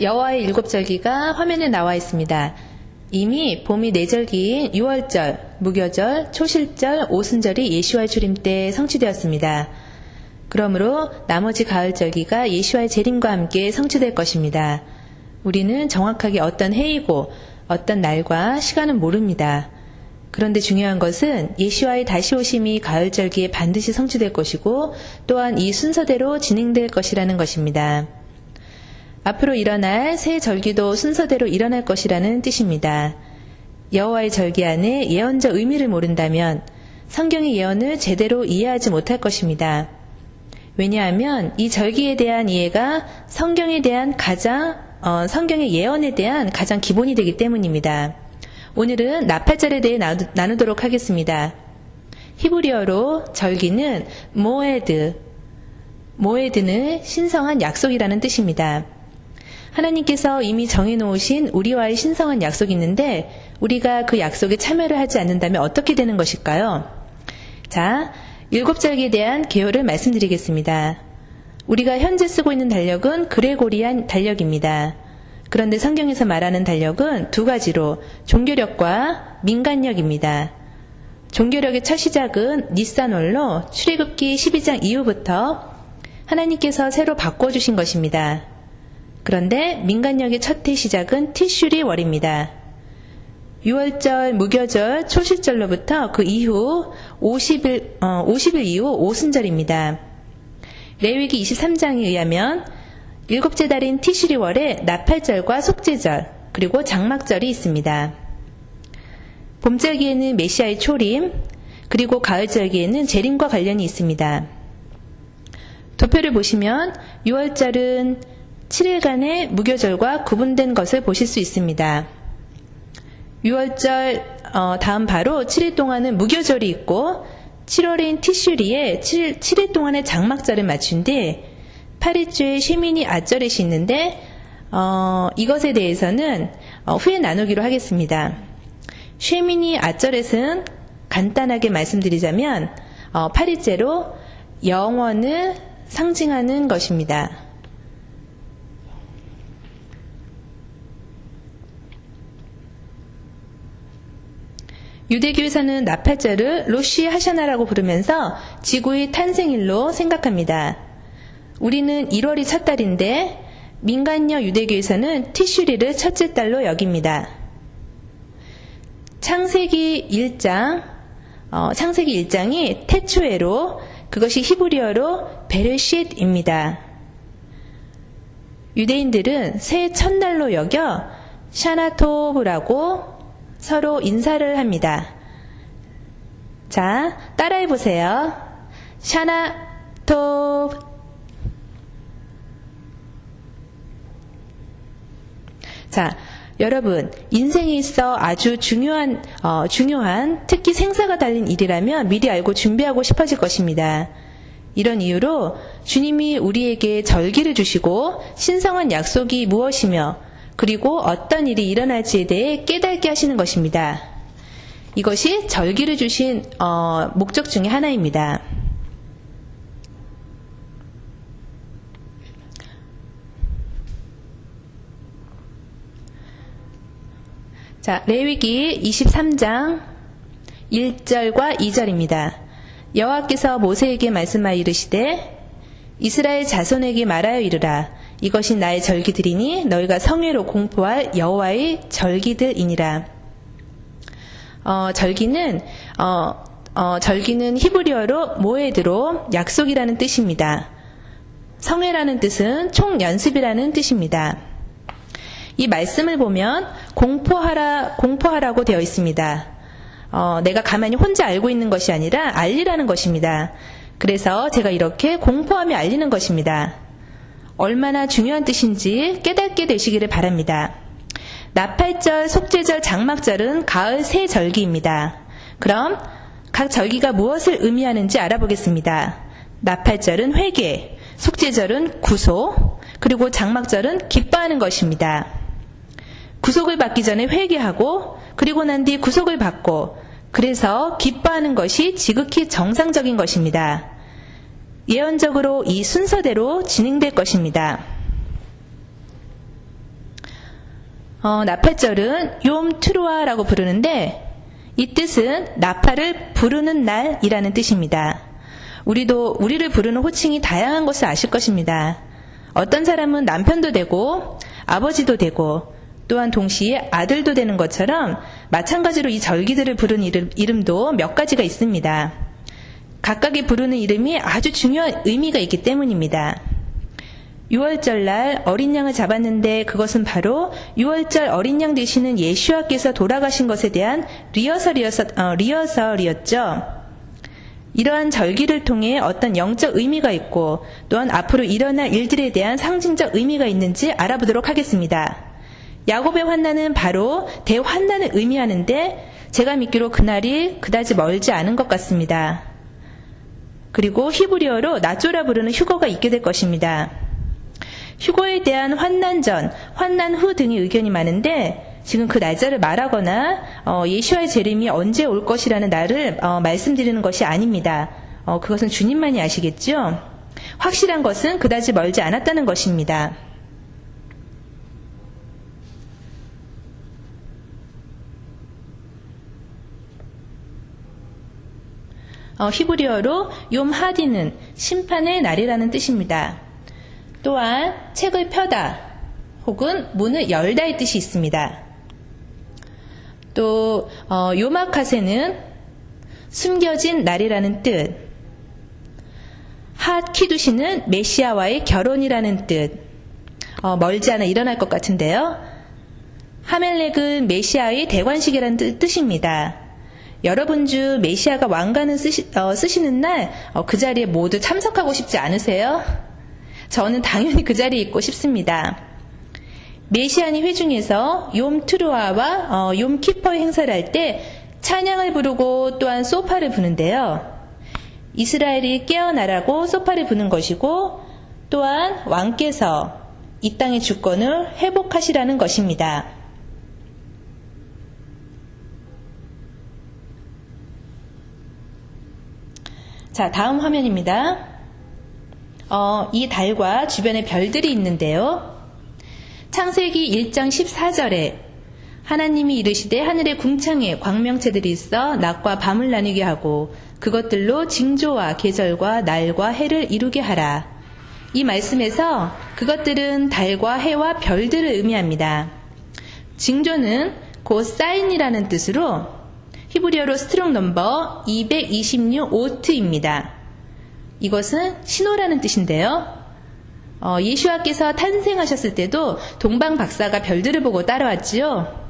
여호와의 일곱 절기가 화면에 나와 있습니다. 이미 봄이 네 절기인 6월절, 무교절, 초실절, 오순절이 예시와의 출임 때 성취되었습니다. 그러므로 나머지 가을 절기가 예시와의 재림과 함께 성취될 것입니다. 우리는 정확하게 어떤 해이고 어떤 날과 시간은 모릅니다. 그런데 중요한 것은 예시와의 다시 오심이 가을 절기에 반드시 성취될 것이고 또한 이 순서대로 진행될 것이라는 것입니다. 앞으로 일어날 새 절기도 순서대로 일어날 것이라는 뜻입니다. 여호와의 절기 안에 예언적 의미를 모른다면 성경의 예언을 제대로 이해하지 못할 것입니다. 왜냐하면 이 절기에 대한 이해가 성경에 대한 가장 어, 성경의 예언에 대한 가장 기본이 되기 때문입니다. 오늘은 나팔절에 대해 나누, 도록 하겠습니다. 히브리어로 절기는 모에드, 모에드는 신성한 약속이라는 뜻입니다. 하나님께서 이미 정해놓으신 우리와의 신성한 약속이 있는데 우리가 그 약속에 참여를 하지 않는다면 어떻게 되는 것일까요? 자, 일곱 절기에 대한 개요를 말씀드리겠습니다. 우리가 현재 쓰고 있는 달력은 그레고리안 달력입니다. 그런데 성경에서 말하는 달력은 두 가지로 종교력과 민간력입니다. 종교력의 첫 시작은 니산월로 출애굽기 12장 이후부터 하나님께서 새로 바꿔주신 것입니다. 그런데 민간력의 첫해 시작은 티슈리 월입니다. 6월절, 무교절, 초실절로부터 그 이후 50일, 어, 50일 이후 오순절입니다. 레위기 23장에 의하면 일곱째 달인 티시리월에 나팔절과 속죄절, 그리고 장막절이 있습니다. 봄절기에는 메시아의 초림, 그리고 가을절기에는 재림과 관련이 있습니다. 도표를 보시면 6월절은 7일간의 무교절과 구분된 것을 보실 수 있습니다. 6월절 어, 다음 바로 7일 동안은 무교절이 있고 7월인 티슈리에 7, 7일 동안의 장막절을 맞춘 뒤 8일주에 쉐미니 아절렛이 있는데 어, 이것에 대해서는 어, 후에 나누기로 하겠습니다. 쉐미니 아절렛은 간단하게 말씀드리자면 어, 8일째로 영원을 상징하는 것입니다. 유대교에서는 나팔절을 로시 하샤나라고 부르면서 지구의 탄생일로 생각합니다. 우리는 1월이 첫 달인데 민간녀 유대교에서는 티슈리를 첫째 달로 여깁니다. 창세기 1장, 어, 창세기 1장이 태초에로 그것이 히브리어로 베르쉿입니다. 유대인들은 새 첫날로 여겨 샤나토브라고 서로 인사를 합니다. 자, 따라해 보세요. 샤나 톱 자, 여러분, 인생에 있어 아주 중요한, 어, 중요한, 특히 생사가 달린 일이라면 미리 알고 준비하고 싶어질 것입니다. 이런 이유로 주님이 우리에게 절기를 주시고 신성한 약속이 무엇이며 그리고 어떤 일이 일어날지에 대해 깨닫게 하시는 것입니다. 이것이 절기를 주신 어, 목적 중의 하나입니다. 자, 레위기 23장 1절과 2절입니다. 여호와께서 모세에게 말씀하여 이르시되 이스라엘 자손에게 말하여 이르라 이것이 나의 절기들이니 너희가 성회로 공포할 여호와의 절기들이니라. 어, 절기는 어, 어, 절기는 히브리어로 모에드로 약속이라는 뜻입니다. 성회라는 뜻은 총 연습이라는 뜻입니다. 이 말씀을 보면 공포하라 공포하라고 되어 있습니다. 어, 내가 가만히 혼자 알고 있는 것이 아니라 알리라는 것입니다. 그래서 제가 이렇게 공포하며 알리는 것입니다. 얼마나 중요한 뜻인지 깨닫게 되시기를 바랍니다. 나팔절, 속죄절, 장막절은 가을 새 절기입니다. 그럼 각 절기가 무엇을 의미하는지 알아보겠습니다. 나팔절은 회개, 속죄절은 구속, 그리고 장막절은 기뻐하는 것입니다. 구속을 받기 전에 회개하고 그리고 난 뒤 구속을 받고 그래서 기뻐하는 것이 지극히 정상적인 것입니다. 예언적으로 이 순서대로 진행될 것입니다. 어, 나팔절은 욤 트루아라고 부르는데 이 뜻은 나팔을 부르는 날이라는 뜻입니다. 우리도 우리를 부르는 호칭이 다양한 것을 아실 것입니다. 어떤 사람은 남편도 되고 아버지도 되고 또한 동시에 아들도 되는 것처럼 마찬가지로 이 절기들을 부르는 이름, 이름도 몇 가지가 있습니다. 각각의 부르는 이름이 아주 중요한 의미가 있기 때문입니다. 6월절 날 어린 양을 잡았는데 그것은 바로 6월절 어린 양 되시는 예수와께서 돌아가신 것에 대한 리허설이었, 어, 리허설이었죠. 이러한 절기를 통해 어떤 영적 의미가 있고 또한 앞으로 일어날 일들에 대한 상징적 의미가 있는지 알아보도록 하겠습니다. 야곱의 환난은 바로 대환난을 의미하는데 제가 믿기로 그날이 그다지 멀지 않은 것 같습니다. 그리고 히브리어로 나쪼라 부르는 휴거가 있게 될 것입니다. 휴거에 대한 환난 전, 환난 후 등의 의견이 많은데 지금 그 날짜를 말하거나 어, 예수와의 재림이 언제 올 것이라는 날을 어, 말씀드리는 것이 아닙니다. 어, 그것은 주님만이 아시겠죠? 확실한 것은 그다지 멀지 않았다는 것입니다. 어, 히브리어로 욤 하디는 심판의 날이라는 뜻입니다. 또한 책을 펴다 혹은 문을 열다의 뜻이 있습니다. 또 어, 요마카세는 숨겨진 날이라는 뜻. 핫 키두시는 메시아와의 결혼이라는 뜻. 어, 멀지 않아 일어날 것 같은데요. 하멜렉은 메시아의 대관식이라는 뜻, 입니다 여러분 중 메시아가 왕관을 쓰시, 어, 쓰시는 날 그 자리에 모두 참석하고 싶지 않으세요? 저는 당연히 그 자리에 있고 싶습니다. 메시아니 회중에서 욤 트루아와 어, 욤 키퍼 행사를 할 때 찬양을 부르고 또한 소파를 부는데요. 이스라엘이 깨어나라고 소파를 부는 것이고 또한 왕께서 이 땅의 주권을 회복하시라는 것입니다. 자, 다음 화면입니다. 어, 이 달과 주변에 별들이 있는데요. 창세기 1장 14절에 하나님이 이르시되 하늘의 궁창에 광명체들이 있어 낮과 밤을 나누게 하고 그것들로 징조와 계절과 날과 해를 이루게 하라. 이 말씀에서 그것들은 달과 해와 별들을 의미합니다. 징조는 곧 사인이라는 뜻으로 히브리어로 스트롱 넘버 226 오트입니다. 이것은 신호라는 뜻인데요. 어, 예수와께서 탄생하셨을 때도 동방 박사가 별들을 보고 따라왔지요.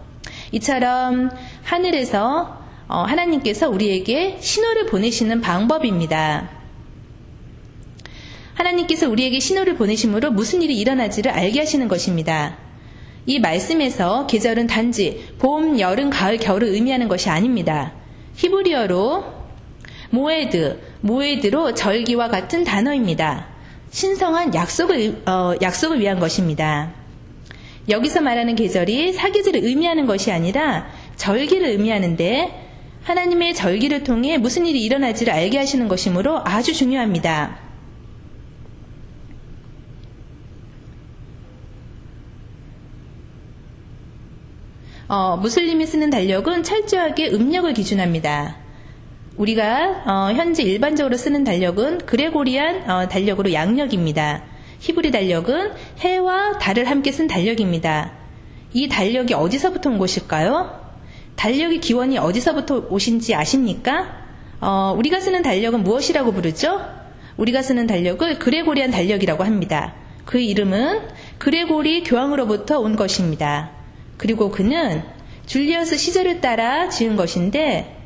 이처럼 하늘에서 어, 하나님께서 우리에게 신호를 보내시는 방법입니다. 하나님께서 우리에게 신호를 보내심으로 무슨 일이 일어나지를 알게 하시는 것입니다. 이 말씀에서 계절은 단지 봄, 여름, 가을, 겨울을 의미하는 것이 아닙니다. 히브리어로 모에드, 모에드로 절기와 같은 단어입니다. 신성한 약속을, 어, 약속을 위한 것입니다. 여기서 말하는 계절이 사계절을 의미하는 것이 아니라 절기를 의미하는데 하나님의 절기를 통해 무슨 일이 일어날지를 알게 하시는 것이므로 아주 중요합니다. 어, 무슬림이 쓰는 달력은 철저하게 음력을 기준합니다. 우리가 어, 현재 일반적으로 쓰는 달력은 그레고리안 어, 달력으로 양력입니다. 히브리 달력은 해와 달을 함께 쓴 달력입니다. 이 달력이 어디서부터 온 것일까요? 달력의 기원이 어디서부터 오신지 아십니까? 어, 우리가 쓰는 달력은 무엇이라고 부르죠? 우리가 쓰는 달력을 그레고리안 달력이라고 합니다. 그 이름은 그레고리 교황으로부터 온 것입니다. 그리고 그는 줄리어스 시절을 따라 지은 것인데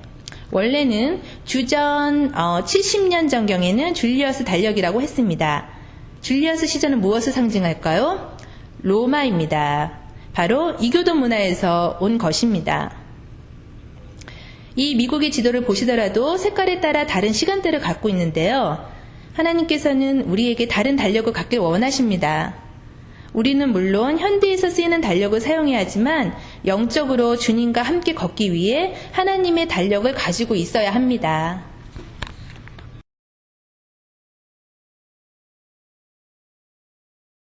원래는 주전 어, 70년 전경에는 줄리어스 달력이라고 했습니다. 줄리어스 시전은 무엇을 상징할까요? 로마입니다. 바로 이교도 문화에서 온 것입니다. 이 미국의 지도를 보시더라도 색깔에 따라 다른 시간대를 갖고 있는데요. 하나님께서는 우리에게 다른 달력을 갖길 원하십니다. 우리는 물론 현대에서 쓰이는 달력을 사용해야 하지만 영적으로 주님과 함께 걷기 위해 하나님의 달력을 가지고 있어야 합니다.